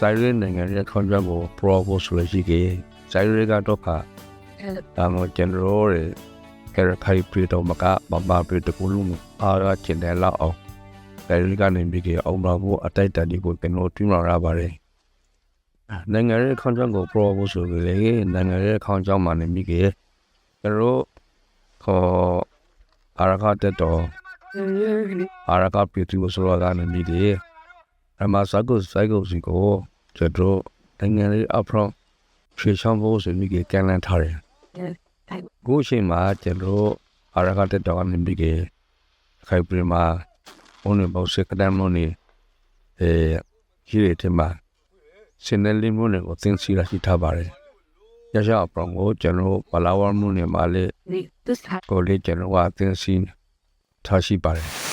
ဆိုင်ရဲနိုင်ငံရဲ့ contract ကို propose ဆိုရရှိကေဆိုင်ရဲကတော့ခါဒါမှကျွန်တော်ရဲ့ character ပြတော့မကမမပြတကူလုံးအားရချင်တယ်လောက်အောင်ဆိုင်ရဲကနေပြီးကေအောင်ပါဖို့အတိုက်တန်ဒီကိုကျွန်တော်တွင်းလာရပါတယ်နိုင်ငံရဲ့ contract ကို propose ဆိုလေနိုင်ငံရဲ့ contract မှာနေပြီးကေကျွန်တော်ခေါ်အာရခတက်တော့အာရခပြတူဆိုရကနေပြီးကေအမစကုစိုက်ကုစီကို ကျွန်တော်နိုင်ငံလေးအဖရောဖြေချောင်းဖို့ဆိုပြီးကန်လန်ထားတယ်။ကိုရှိမှာကျွန်တော်အရကတက်တော်ကနေပြီးခိုင်ပြမှာဘုန်းတော်ဘောစကဒမ်မနီအဲဟီရတဲ့မှာစင်နယ်လီမွန်းကိုသင်စီရရှိထားပါတယ်။ရရအပရောကိုကျွန်တော်ဘလာဝါမွန်းနေမှာလေကိုလေးကျွန်တော်ကသင်စီထားရှိပါတယ်။